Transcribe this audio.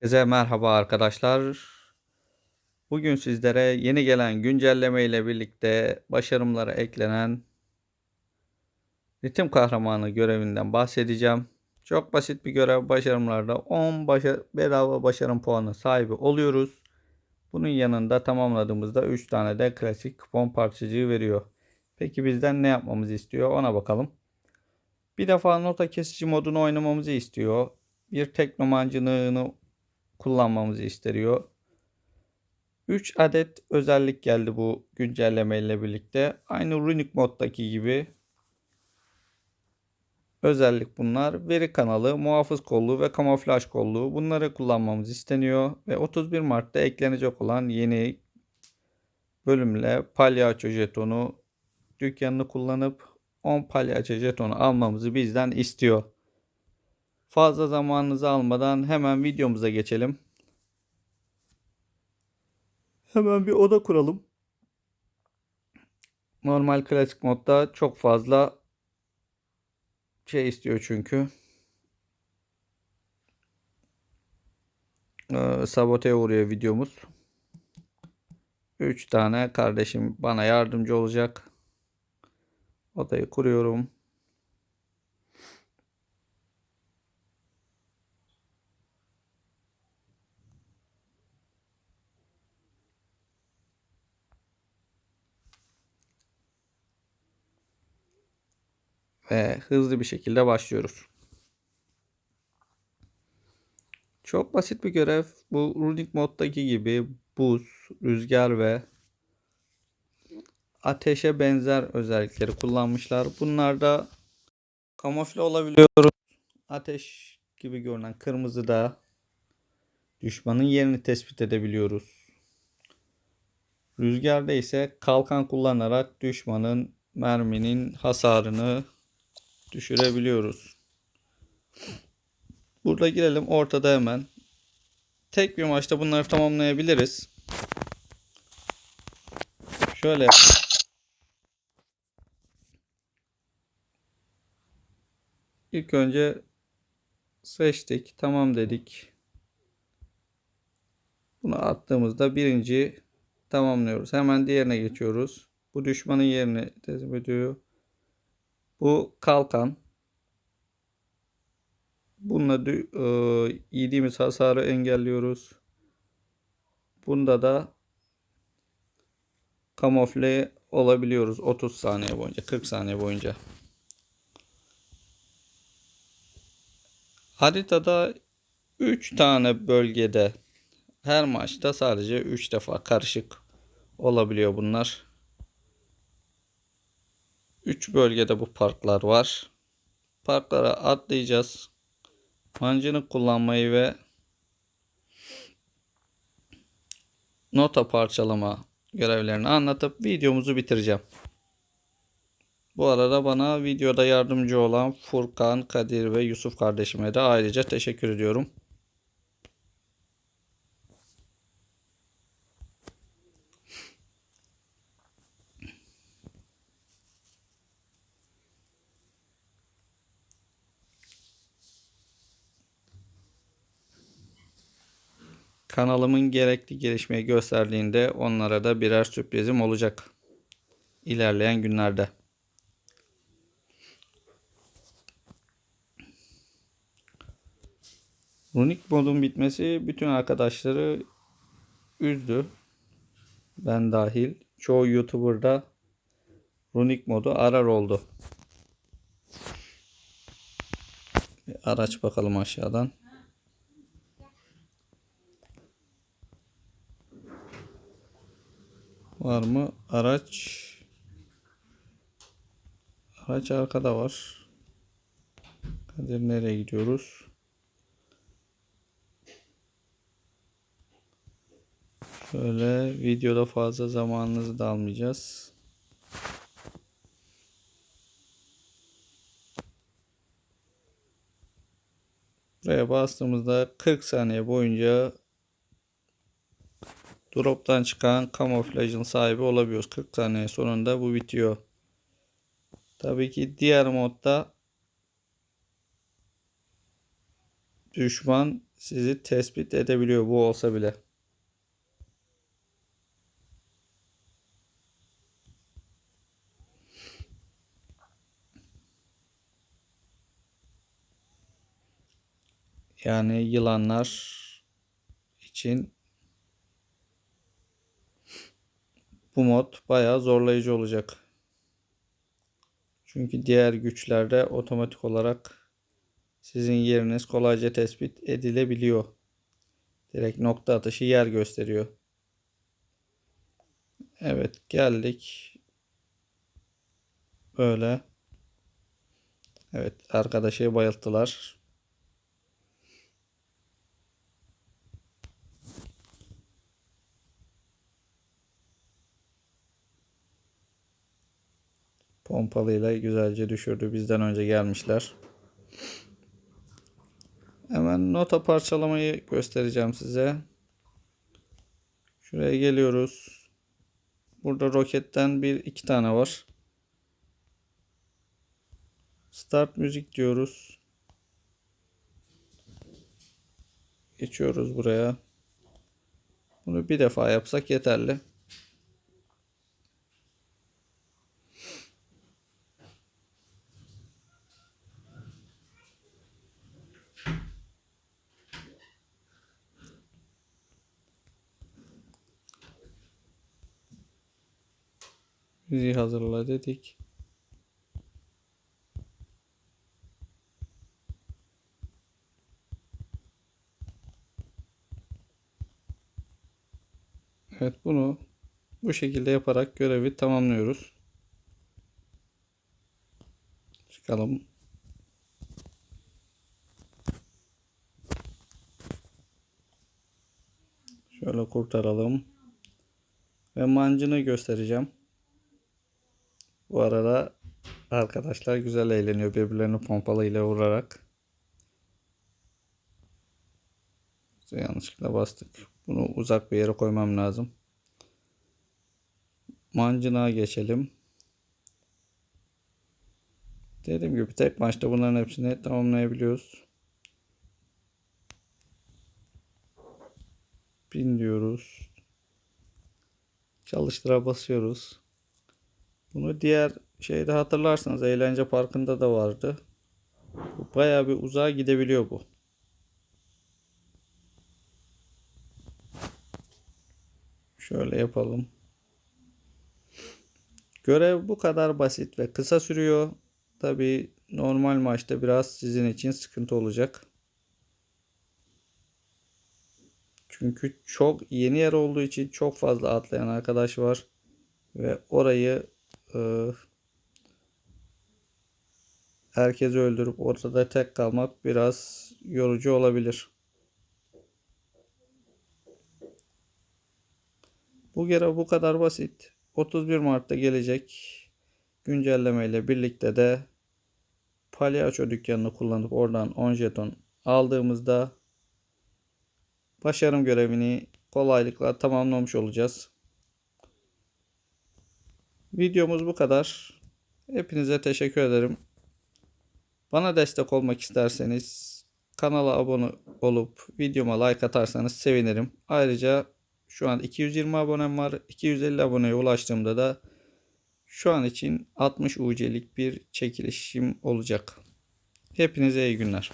Herkese merhaba arkadaşlar. Bugün sizlere yeni gelen güncelleme ile birlikte başarımlara eklenen ritim kahramanı görevinden bahsedeceğim. Çok basit bir görev başarımlarda 10 başa bedava başarım puanı sahibi oluyoruz. Bunun yanında tamamladığımızda 3 tane de klasik kupon parçacığı veriyor. Peki bizden ne yapmamızı istiyor ona bakalım. Bir defa nota kesici modunu oynamamızı istiyor. Bir teknomancınığını kullanmamızı istiyor. 3 adet özellik geldi bu güncelleme ile birlikte. Aynı Runic moddaki gibi özellik bunlar. Veri kanalı, muhafız kolluğu ve kamuflaj kolluğu bunları kullanmamız isteniyor. Ve 31 Mart'ta eklenecek olan yeni bölümle palyaço jetonu dükkanını kullanıp 10 palyaço jetonu almamızı bizden istiyor. Fazla zamanınızı almadan hemen videomuza geçelim. Hemen bir oda kuralım. Normal klasik modda çok fazla şey istiyor çünkü. Ee, saboteye uğruyor videomuz. 3 tane kardeşim bana yardımcı olacak. Odayı kuruyorum. Ve hızlı bir şekilde başlıyoruz. Çok basit bir görev. Bu Runic moddaki gibi buz, rüzgar ve ateşe benzer özellikleri kullanmışlar. Bunlarda kamufle olabiliyoruz. Ateş gibi görünen kırmızı da düşmanın yerini tespit edebiliyoruz. Rüzgarda ise kalkan kullanarak düşmanın merminin hasarını düşürebiliyoruz. Burada girelim ortada hemen. Tek bir maçta bunları tamamlayabiliriz. Şöyle İlk önce seçtik. Tamam dedik. Bunu attığımızda birinci tamamlıyoruz. Hemen diğerine geçiyoruz. Bu düşmanın yerini tespit ediyor. Bu kalkan. Bununla e, yediğimiz hasarı engelliyoruz. Bunda da kamufle olabiliyoruz 30 saniye boyunca 40 saniye boyunca. Haritada 3 tane bölgede her maçta sadece 3 defa karışık olabiliyor bunlar. 3 bölgede bu parklar var. Parklara atlayacağız. Mancını kullanmayı ve nota parçalama görevlerini anlatıp videomuzu bitireceğim. Bu arada bana videoda yardımcı olan Furkan, Kadir ve Yusuf kardeşime de ayrıca teşekkür ediyorum. Kanalımın gerekli gelişmeyi gösterdiğinde onlara da birer sürprizim olacak. İlerleyen günlerde. Runic modun bitmesi bütün arkadaşları üzdü. Ben dahil. Çoğu YouTuber'da Runic modu arar oldu. Bir araç bakalım aşağıdan. Var mı? Araç Araç arkada var. Kadir nereye gidiyoruz? Şöyle videoda fazla zamanınızı da almayacağız. Buraya bastığımızda 40 saniye boyunca drop'tan çıkan kamuflajın sahibi olabiliyoruz. 40 saniye sonunda bu bitiyor. Tabii ki diğer modda düşman sizi tespit edebiliyor bu olsa bile. Yani yılanlar için bu mod bayağı zorlayıcı olacak. Çünkü diğer güçlerde otomatik olarak sizin yeriniz kolayca tespit edilebiliyor. Direkt nokta atışı yer gösteriyor. Evet geldik. Böyle. Evet arkadaşı bayılttılar. Pompalıyla güzelce düşürdü. Bizden önce gelmişler. Hemen nota parçalamayı göstereceğim size. Şuraya geliyoruz. Burada roketten bir iki tane var. Start müzik diyoruz. Geçiyoruz buraya. Bunu bir defa yapsak yeterli. Müziği hazırla dedik. Evet bunu bu şekilde yaparak görevi tamamlıyoruz. Çıkalım. Şöyle kurtaralım. Ve mancını göstereceğim. Bu arada arkadaşlar güzel eğleniyor birbirlerini pompalıyla vurarak. Yanlışlıkla bastık. Bunu uzak bir yere koymam lazım. Mancına geçelim. Dediğim gibi tek maçta bunların hepsini tamamlayabiliyoruz. Bin diyoruz. Çalıştıra basıyoruz. Bunu diğer şeyde hatırlarsanız eğlence parkında da vardı. Bayağı bir uzağa gidebiliyor bu. Şöyle yapalım. Görev bu kadar basit ve kısa sürüyor. Tabi normal maçta biraz sizin için sıkıntı olacak. Çünkü çok yeni yer olduğu için çok fazla atlayan arkadaş var. Ve orayı e, herkesi öldürüp ortada tek kalmak biraz yorucu olabilir. Bu görev bu kadar basit. 31 Mart'ta gelecek güncelleme ile birlikte de palyaço dükkanını kullanıp oradan 10 jeton aldığımızda başarım görevini kolaylıkla tamamlamış olacağız. Videomuz bu kadar. Hepinize teşekkür ederim. Bana destek olmak isterseniz kanala abone olup videoma like atarsanız sevinirim. Ayrıca şu an 220 abonem var. 250 aboneye ulaştığımda da şu an için 60 UC'lik bir çekilişim olacak. Hepinize iyi günler.